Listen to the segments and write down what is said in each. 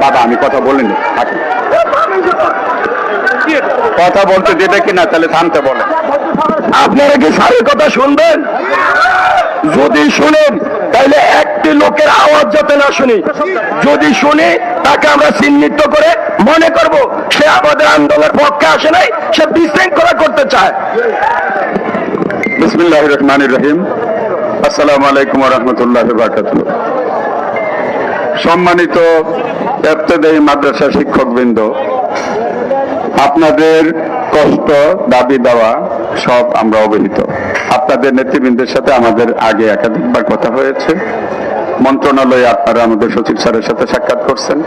বাবা, আমি কথা বলিনি। কথা বলতে দেবে কিনা, তাহলে থামতে বলে। আপনারা কি সারের কথা শুনবেন? যদি শুনেন তাহলে একটি লোকের আওয়াজ যাতে না শুনি। যদি শুনি, তাকে আমরা চিহ্নিত করে মনে করব, সে আমাদের আন্দোলনের পক্ষে আসে নাই, সে বিশৃঙ্খলা করতে চায়। বিসমিল্লাহ রহমান রহিম। আসসালামু আলাইকুম রহমতুল্লাহ সম্মানিত এফতেদায়ী মাদ্রাসা শিক্ষকবৃন্দ, আপনাদের কষ্ট, দাবি দেওয়া সব আমরা অবহিত। আপনাদের নেতৃবৃন্দের সাথে আমাদের আগে একাধিকবার কথা হয়েছে। মন্ত্রণালয়ে আপনারা আমাদের সচিব স্যারের সাথে সাক্ষাৎ করছেন।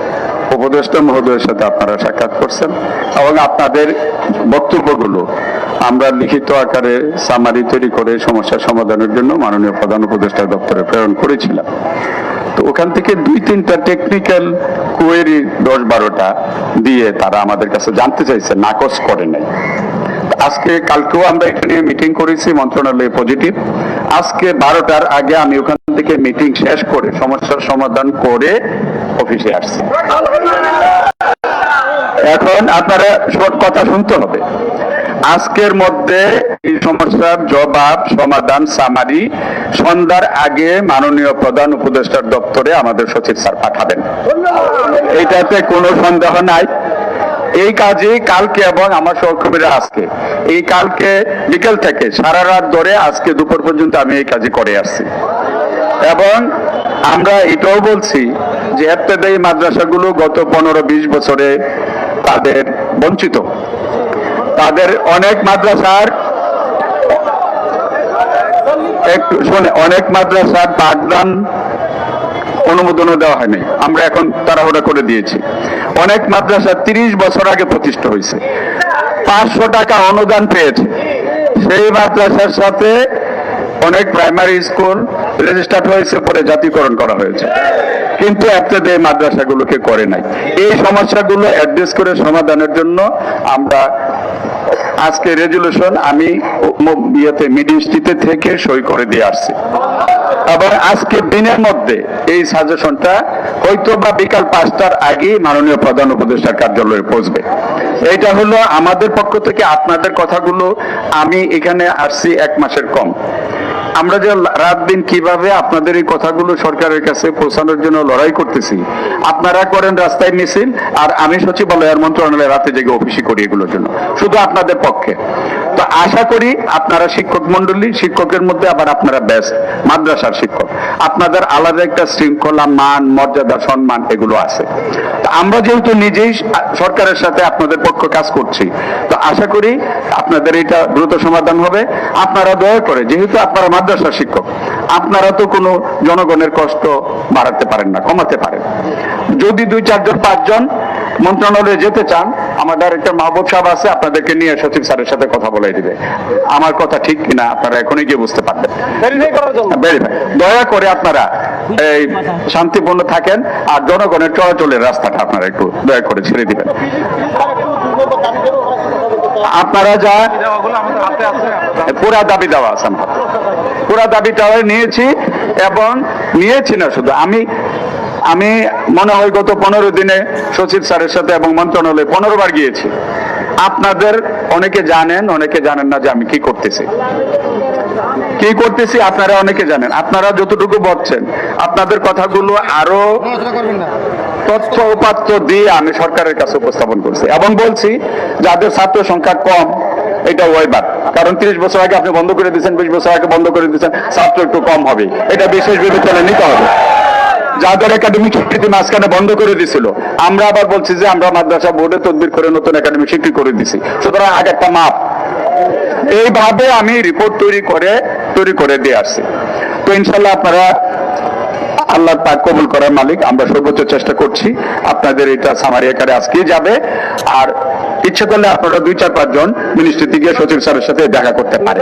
উপদেষ্টা মহোদয়ের সাথে আপনারা সাক্ষাৎ করছেন। এবং আপনাদের বক্তব্যগুলো আমরা লিখিত আকারে সামারি তৈরি করে সমস্যার সমাধানের জন্য মাননীয় প্রধান উপদেষ্টা দপ্তরে প্রেরণ করেছিলাম। তো ওখান থেকে দুই তিনটা টেকনিক্যাল কোয়েরি দশ বারোটা দিয়ে তারা আমাদের কাছে জানতে চাইছে, নাকচ করে নাই। আজকে কালকেও আমরা এখানে মিটিং করেছি, মন্ত্রণালয়ে পজিটিভ আজকে বারোটার আগে আমি ওখান থেকে মিটিং শেষ করে সমস্যার সমাধান করে অফিসে আসছি। এখন আপনারা সব কথা শুনতে হবে। আজকের মধ্যে এই সমস্যার জবাব, সমাধান সামারি সন্ধ্যার আগে মাননীয় প্রধান উপদেষ্টার দপ্তরে আমাদের সচিব স্যার পাঠাবেন। এইটাতে কোনো সন্দেহ নাই। এই কাজে কালকে এবং আমার সহকর্মীরা আজকে, এই কালকে বিকেল থেকে সারা রাত ধরে আজকে দুপুর পর্যন্ত আমি এই কাজে করে আসছি। এবং আমরা এটাও বলছি যে এত্তেদায়ী মাদ্রাসাগুলো গত পনেরো বিশ বছরে তাদের বঞ্চিত। তাদের অনেক মাদ্রাসার একটু শোনে, অনেক মাদ্রাসার পাঠদান অনুমোদনও দেওয়া হয়নি। আমরা এখন তাড়াহুড়া করে দিয়েছি। অনেক মাদ্রাসা তিরিশ বছর আগে প্রতিষ্ঠা হয়েছে। পাঁচশো টাকা অনুদান পেয়েছে। সেই মাদ্রাসার সাথে অনেক প্রাইমারি স্কুল রেজিস্টার্ড হয়েছে পরে জাতীয়করণ করা হয়েছে। কিন্তু আপনাদের মাদ্রাসাগুলোকে করে নাই। এই সমস্যাগুলো অ্যাড্রেস করে সমাধানের জন্য আমরা আজকে রেজুলেশন আমি ইয়েতে মিডিস্ট্রিতে থেকে সই করে দিয়ে আসছি। আবার আজকে দিনের মধ্যে এই সাজেশনটা হয়তো বা বিকাল পাঁচটার আগেই মাননীয় প্রধান উপদেষ্টার কার্যালয়ে পৌঁছবে। এটা হলো আমাদের পক্ষ থেকে আপনাদের কথাগুলো আমি এখানে আসছি এক মাসের কম। আমরা যে রাত দিন কীভাবে আপনাদের এই কথাগুলো সরকারের কাছে পৌঁছানোর জন্য লড়াই করতেছি, আপনারা করেন রাস্তায় মিছিল, আর আমি সচিবালয়ের মন্ত্রণালয়ে রাতে জেগে অফিসে করি এগুলোর জন্য, শুধু আপনাদের পক্ষে। তো আশা করি আপনারা শিক্ষক মন্ডলী শিক্ষকের মধ্যে আবার আপনারা ব্যস্ত, মাদ্রাসার শিক্ষক, আপনাদের আলাদা একটা শৃঙ্খলা, মান, মর্যাদা, সম্মান এগুলো আছে। তো আমরা যেহেতু নিজেই সরকারের সাথে আপনাদের পক্ষ কাজ করছি, তো আশা করি আপনাদের এটা দ্রুত সমাধান হবে। আপনারা দয়া করে, যেহেতু আপনারা মাদ্রাসার শিক্ষক আপনারা তো কোনো জনগণের কষ্ট বাড়াতে পারেন না কমাতে পারেন। যদি দুই চারজন পাঁচজন মন্ত্রণালয়ে যেতে চান আমার ডাইরেক্টর মাহবুব সাহেব আছে আপনাদেরকে নিয়ে সচিব স্যারের সাথে কথা বলাই দিবে। আমার কথা ঠিক কিনা আপনারা এখনই গিয়ে বুঝতে পারবেন. দয়া করে আপনারা এই শান্তিপূর্ণ থাকেন আর জনগণের চলাচলের রাস্তাটা আপনারা একটু দয়া করে ছেড়ে দিবেন। আপনারা যা পুরা দাবি দেওয়া আছে আমার। পুরা দাবি দেওয়া নিয়েছি এবং নিয়েছি না শুধু, আমি আমি মনে হয় গত পনেরো দিনে সচিব স্যারের সাথে এবং মন্ত্রণালয়ে পনেরো বার গিয়েছি। আপনাদের অনেকে জানেন অনেকে জানেন না যে আমি কি করতেছি। কি করতেছি আপনারা অনেকে জানেন। আপনারা যতটুকু বলছেন, আপনাদের কথাগুলো আরও তথ্য উপাত্ত দিয়ে আমি সরকারের কাছে উপস্থাপন করছি এবং বলছি, যাদের ছাত্র সংখ্যা কম এটা ওয়েবার কারণ তিরিশ বছর আগে আপনি বন্ধ করে দিয়েছেন, বিশ বছর আগে বন্ধ করে দিয়েছেন, ছাত্র একটু কম হবে। এটা বিশেষ বিবেচনায় নিতে হবে। যাদের একাডেমিক স্বীকৃতি মাঝখানে বন্ধ করে দিছিল আমরা আবার বলছি যে আমরা মাদ্রাসা বোর্ডে তদবির করে নতুন একাডেমিক স্বীকৃতি করে দিছি সুতরাং আগে একটা মাপ। এইভাবে আমি রিপোর্ট তৈরি করে তৈরি করে দিয়ে আসছি। তো ইনশাল্লাহ আপনারা আল্লাহ পাক কবুল করার মালিক, আমরা সর্বোচ্চ চেষ্টা করছি। আপনাদের এটা সামারি আকারে আজকেই যাবে। আর ইচ্ছে করলে আপনারা দুই চার পাঁচ জন মিনিস্ট্রিতে গিয়ে সচিব স্যারের সাথে দেখা করতে পারেন।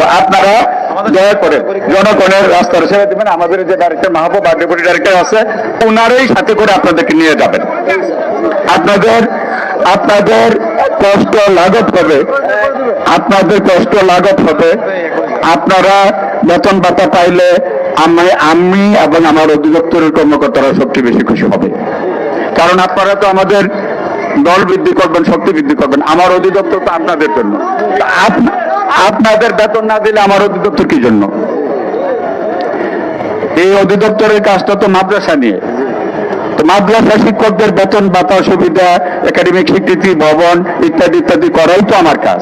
তো আপনারা দয়া করে জনগণের রাস্তার ছেড়ে দেবেন। আমাদের যে ডাইরেক্টর মাহবুব আর ডেপুটি ডাইরেক্টর আছে ওনারই সাথে করে আপনাদেরকে নিয়ে যাবেন। আপনাদের আপনাদের কষ্ট লাঘব হবে। আপনাদের কষ্ট লাঘব হবে। আপনারা বেতন ভাতা পাইলে আমি আমি এবং আমার অধিদপ্তরের কর্মকর্তারা সবচেয়ে বেশি খুশি হবে। কারণ আপনারা তো আমাদের দল বৃদ্ধি করবেন, শক্তি বৃদ্ধি করবেন। আমার অধিদপ্তর তো আপনাদের জন্য। আপনাদের বেতন না দিলে আমার অধিদপ্তর কি জন্য? এই অধিদপ্তরের কাজটা তো মাদ্রাসা নিয়ে। তো মাদ্রাসা শিক্ষকদের বেতন ভাতা সুবিধা, একাডেমিক স্বীকৃতি, ভবন ইত্যাদি ইত্যাদি করাই তো আমার কাজ।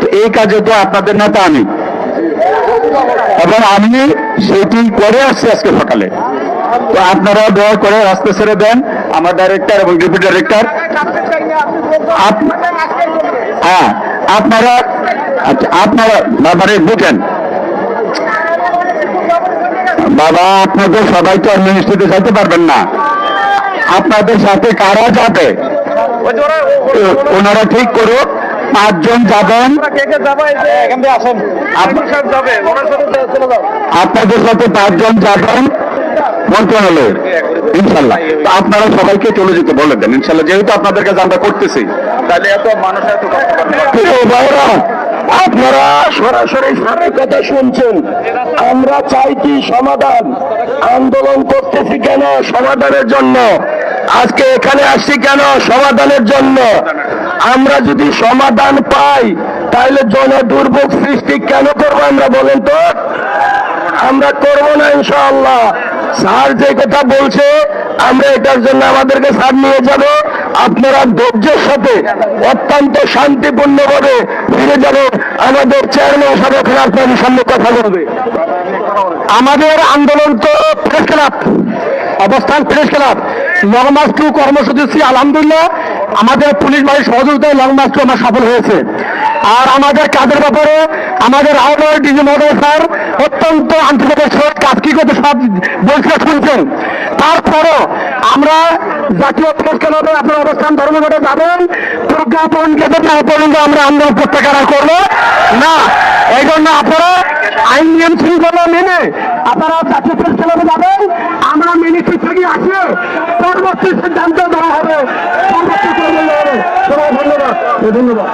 তো এই কাজে তো আপনাদের নেতা আমি। এবং আমি সেটি করে আসছি আজকে সকালে। তো আপনারা দয়া করে রাস্তা ছেড়ে দেন। আমার ডাইরেক্টর এবং ডেপুটি ডাইরেক্টর হ্যাঁ আপনারা আচ্ছা আপনারা ব্যাপারে বুঝেন। বাবা, আপনাদের সবাই তো ইনস্টিটিউটে যাইতে পারবেন না। আপনাদের সাথে কারা যাবে? ওনারা ঠিক করুক। পাঁচজন যাবেন। আপনাদের সাথে পাঁচজন যাবেন। মন্ত্রণালয়ে ইনশাল্লাহ তো আপনারা সবাইকে চলে যেতে বলে দেন। ইনশাল্লাহ যেহেতু আপনাদের কাছে আমরা করতেছি। তাহলে এত মানুষ এত আপনারা সরাসরি কথা শুনছেন। আমরা চাই কি সমাধান। আন্দোলন করতেছি কেন? সমাধানের জন্য। আজকে এখানে আসছি কেন? সমাধানের জন্য। আমরা যদি সমাধান পাই তাহলে জন দুর্ভোগ সৃষ্টি কেন করব আমরা বলেন তো? আমরা করব না ইনশাআল্লাহ। স্যার যে কথা বলছে, আমরা এটার জন্য আমাদেরকে স্যার নিয়ে যাব। আপনারা ধৈর্যের সাথে অত্যন্ত শান্তিপূর্ণ ভাবে ফিরে যাবেন। আমাদের চেয়ারম্যান সাহেব এখানে আপনাদের সামনে কথা বলবে। আমাদের আন্দোলন তো প্রেস ক্লাব অবস্থান প্রেস ক্লাব লং মার্চ কর্মসূচি আলহামদুলিল্লাহ। আমাদের পুলিশ বাহিনীর সহযোগিতায় লং আমার সফল হয়েছে। আর আমাদের কাজের ব্যাপারে আমাদের আওয়ামী ডিজি মহোদয় স্যার অত্যন্ত আন্তর্জাতিক সহ কাজ কি করতে সব বলছে, শুনছেন। তারপরও আমরা জাতীয় প্রেস ক্লাবে আপনার অবস্থান ধর্মঘটে যাবেন। প্রজ্ঞাপন গেছে না পর্যন্ত আমরা আন্দোলন প্রত্যাহার করব। না, এই জন্য আপনারা আইন নিয়ম শৃঙ্খলা মেনে আপনারা জাতীয় প্রেস যাবেন। আমরা মিনিস্ট্রি থেকে আসে পরবর্তী সিদ্ধান্ত দেওয়া হবে। পরবর্তী ধন্যবাদ। ধন্যবাদ।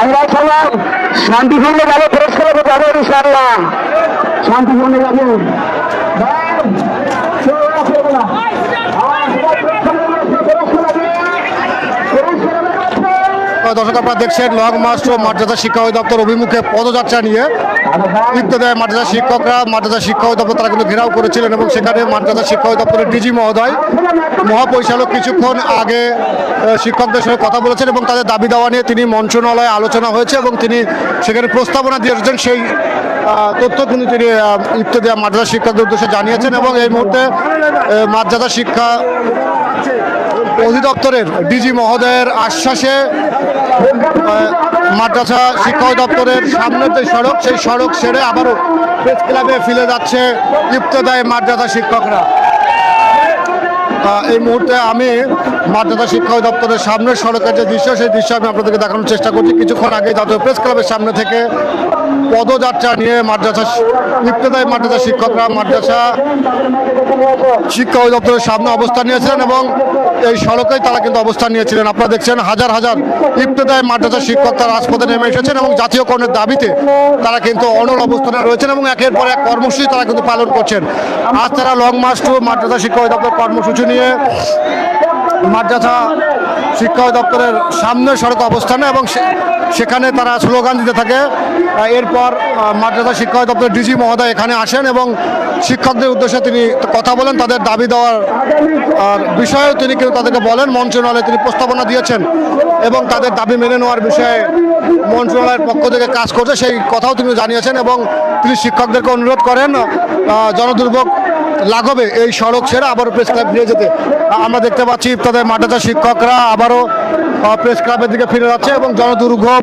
আমরা সবাই শান্তিপূর্ণ ভাবে প্রেস ক্লাবে যাব ইনশাল্লাহ শান্তিপূর্ণ যাব দর্শক আপনারা দেখছেন লং মার্চ ও মাদ্রাসা শিক্ষা অধিদপ্তর অভিমুখে পদযাত্রা নিয়ে ইত্যাদি মাদ্রাসা শিক্ষকরা। মাদ্রাসা শিক্ষা অধিদপ্তর তারা কিন্তু ঘেরাও করেছিলেন এবং সেখানে মাদ্রাসা শিক্ষা অধিদপ্তরের ডিজি মহোদয়, মহাপরিচালক কিছুক্ষণ আগে শিক্ষকদের সঙ্গে কথা বলেছেন এবং তাদের দাবি দেওয়া নিয়ে তিনি মন্ত্রণালয়ে আলোচনা হয়েছে এবং তিনি সেখানে প্রস্তাবনা দিয়েছেন সেই তথ্য কিন্তু তিনি ইত্যাদি মাদ্রাসা শিক্ষকদের উদ্দেশ্যে জানিয়েছেন এবং এই মুহূর্তে মাদ্রাসা শিক্ষা অধিদপ্তরের ডিজি মহোদয়ের আশ্বাসে মাদ্রাসা শিক্ষা দপ্তরের সামনের যে সড়ক, সেই সড়ক সেরে আবারও প্রেস ক্লাবে ফিরে যাচ্ছে ইফতেদায় মাদ্রাসা শিক্ষকরা। এই মুহূর্তে আমি মাদ্রাসা শিক্ষা দপ্তরের সামনের সড়কের যে দৃশ্য, সেই দৃশ্য আমি আপনাদেরকে দেখানোর চেষ্টা করছি। কিছুক্ষণ আগে জাতীয় প্রেস ক্লাবের সামনে থেকে পদযাত্রা নিয়ে মাদ্রাসা ইফতেদায় মাদ্রাসা শিক্ষকরা মাদ্রাসা শিক্ষা অধিদপ্তরের সামনে অবস্থান নিয়েছিলেন এবং এই সড়কেই তারা কিন্তু অবস্থান নিয়েছিলেন। আপনারা দেখছেন হাজার হাজার ইফতেদায় মাদ্রাসা শিক্ষক তারা রাজপথে নেমে এসেছেন এবং জাতীয়করণের দাবিতে তারা কিন্তু অনল অবস্থানে রয়েছেন এবং একের পর এক কর্মসূচি তারা কিন্তু পালন করছেন। আজ তারা লং মার্চ টু মাদ্রাসা শিক্ষা অধিদপ্তর কর্মসূচি নিয়ে মাদ্রাসা শিক্ষা দপ্তরের সামনে সড়ক অবস্থানে এবং সেখানে তারা স্লোগান দিতে থাকে। এরপর মাদ্রাসা শিক্ষা দপ্তরের ডিজি মহোদয় এখানে আসেন এবং শিক্ষকদের উদ্দেশ্যে তিনি কথা বলেন, তাদের দাবি দেওয়ার বিষয়েও তিনি কিন্তু তাদেরকে বলেন, মন্ত্রণালয়ে তিনি প্রস্তাবনা দিয়েছেন এবং তাদের দাবি মেনে নেওয়ার বিষয়ে মন্ত্রণালয়ের পক্ষ থেকে কাজ করছে, সেই কথাও তিনি জানিয়েছেন এবং তিনি শিক্ষকদেরকে অনুরোধ করেন জনদুর্ভোগ লাঘবে। এই সড়ক ছেড়ে আবারও প্রেস ক্লাব ফিরে যেতে। আমরা দেখতে পাচ্ছি তাদের মাদ্রাসা শিক্ষকরা আবারও প্রেস ক্লাবের দিকে ফিরে যাচ্ছে এবং জনদুর্ভোগ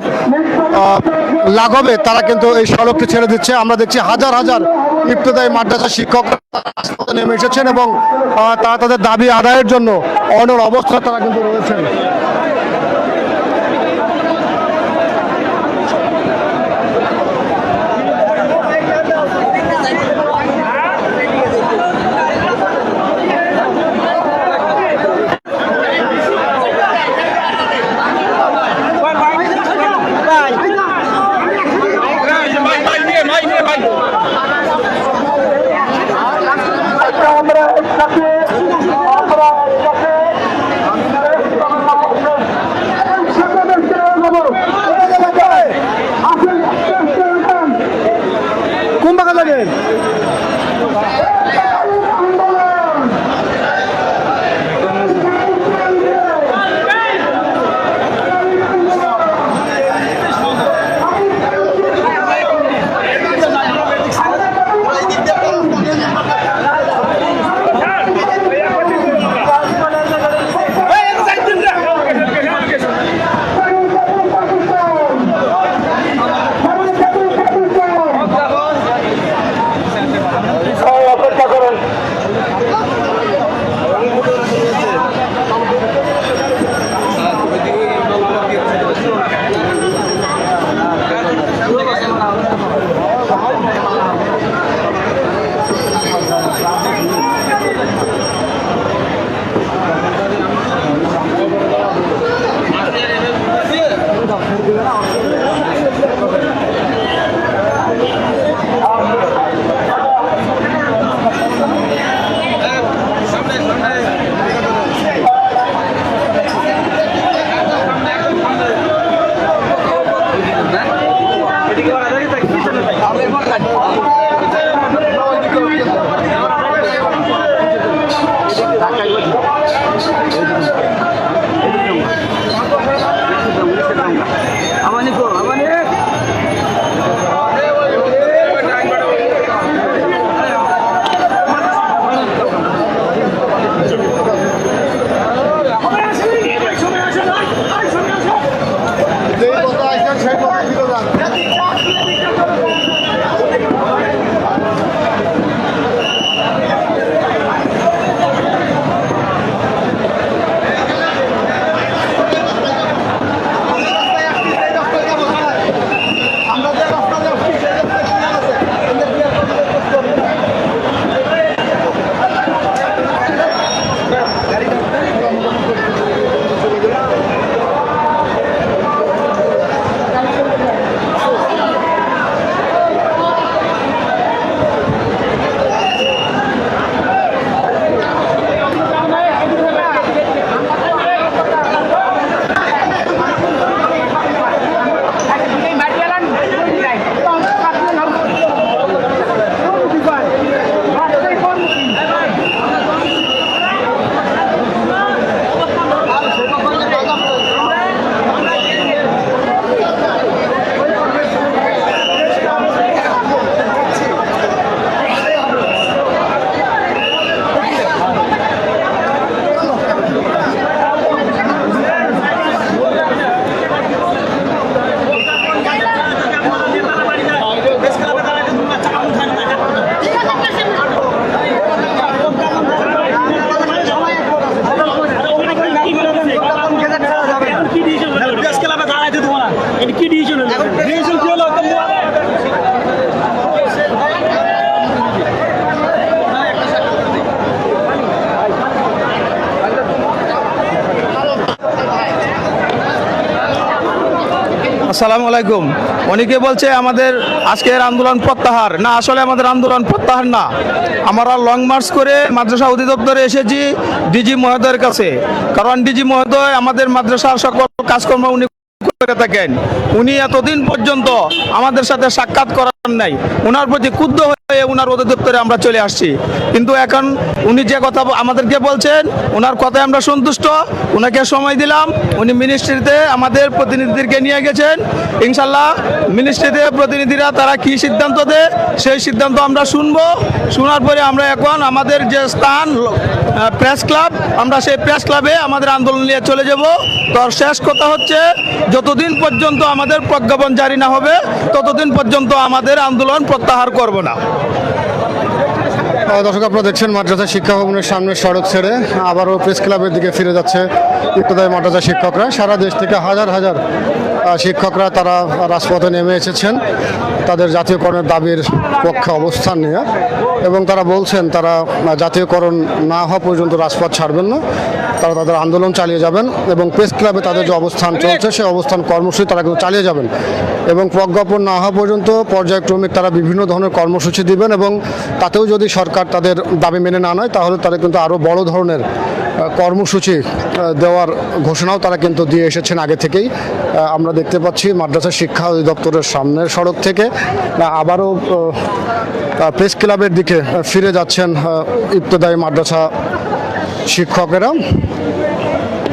লাঘবে। তারা কিন্তু এই সড়কটি ছেড়ে দিচ্ছে। আমরা দেখছি হাজার হাজার ইফতেদায়ী মাদ্রাসা শিক্ষকরা নেমে এসেছেন এবং তারা তাদের দাবি আদায়ের জন্য অনর অবস্থা তারা কিন্তু রয়েছেন। কি ডিসিশন হলো ডিসিশন কি হলো? আসসালামু আলাইকুম। অনেকে বলছে আমাদের আজকের আন্দোলন প্রত্যাহার। না, আসলে আমাদের আন্দোলন প্রত্যাহার না। আমরা লং মার্চ করে মাদ্রাসা অধিদপ্তরে এসেছি ডিজি মহোদয়ের কাছে। কারণ ডিজি মহোদয় আমাদের মাদ্রাসার সকল কাজকর্ম উনি করে থাকেন। উনি এতদিন পর্যন্ত আমাদের সাথে সাক্ষাৎ করার নাই। ওনার প্রতি ক্ষুব্ধ ওনার অধিদপ্তরে আমরা চলে আসছি। কিন্তু এখন উনি যে কথা আমাদেরকে বলছেন ওনার কথায় আমরা সন্তুষ্ট ওনাকে সময় দিলাম, উনি মিনিস্ট্রিতে আমাদের প্রতিনিধিদেরকে নিয়ে গেছেন। ইনশাল্লাহ মিনিস্ট্রিতে প্রতিনিধিরা তারা কি সিদ্ধান্ত দেয়, সেই সিদ্ধান্ত আমরা শুনব। শোনার পরে আমরা এখন আমাদের যে স্থান প্রেস ক্লাব আমরা সেই প্রেস ক্লাবে আমাদের আন্দোলন নিয়ে চলে যাব। তো শেষ কথা হচ্ছে, যতদিন পর্যন্ত আমাদের প্রজ্ঞাপন জারি না হবে, ততদিন পর্যন্ত আমাদের আন্দোলন প্রত্যাহার করব না। দর্শক, আপনারা দেখছেন মাদ্রাসা শিক্ষা ভবনের সামনে সড়ক ছেড়ে। আবারও প্রেস ক্লাবের দিকে ফিরে যাচ্ছে ইত্যাদি মাদ্রাসা শিক্ষকরা। সারা দেশ থেকে হাজার হাজার শিক্ষকরা তারা রাজপথে নেমে এসেছেন। তাদের জাতীয়করণের দাবির পক্ষে অবস্থান নিয়ে। এবং তারা বলছেন তারা জাতীয়করণ না হওয়া পর্যন্ত রাজপথ ছাড়বেন না। তারা তাদের আন্দোলন চালিয়ে যাবেন এবং প্রেস ক্লাবে তাদের যে অবস্থান চলছে, সেই অবস্থান কর্মসূচি তারা কিন্তু চালিয়ে যাবেন। এবং প্রজ্ঞাপন না হওয়া পর্যন্ত পর্যায়ক্রমিক তারা বিভিন্ন ধরনের কর্মসূচি দিবেন এবং তাতেও যদি সরকার তাদের দাবি মেনে না নেয়, তাহলে তারা কিন্তু আরও বড় ধরনের কর্মসূচি দেওয়ার ঘোষণাও তারা কিন্তু দিয়ে এসেছেন আগে থেকেই। আমরা দেখতে পাচ্ছি মাদ্রাসা শিক্ষা অধিদপ্তরের সামনের সড়ক থেকে আবারও প্রেস ক্লাবের দিকে ফিরে যাচ্ছেন ইবতদায়ী মাদ্রাসা শিক্ষকেরা।